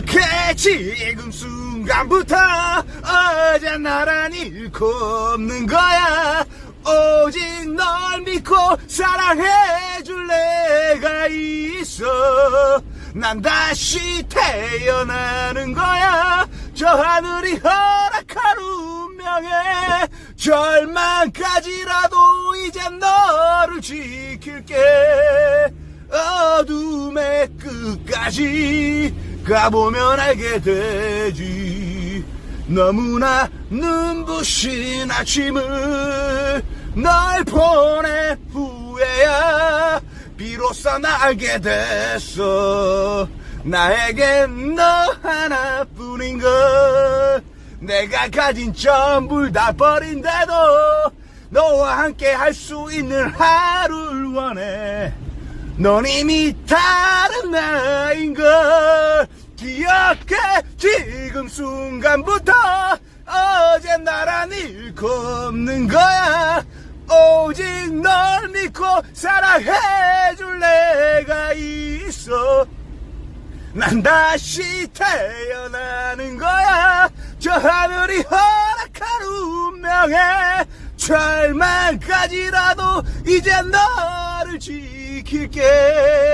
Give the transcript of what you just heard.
기억해 지금 순간부터 어제 나란 잃고 없는 거야. 오직 널 믿고 사랑해줄 내가 있어. 난 다시 태어나는 거야. 저 하늘이 허락한 운명에 절망까지라도 이제 너를 지킬게. 어둠의 끝까지 가보면 알게 되지. 너무나 눈부신 아침을 널 보낸 후에야. 비로소 나 알게 됐어. 나에겐 너 하나뿐인 걸. 내가 가진 전부를 다 버린데도 너와 함께 할 수 있는 하루를 원해. 넌 이미 다른 기억해 지금 순간부터 어제 나란 잃고 없는 거야. 오직 널 믿고 사랑해줄 내가 있어. 난 다시 태어나는 거야. 저 하늘이 허락한 운명에 절망까지라도 이제 너를 지킬게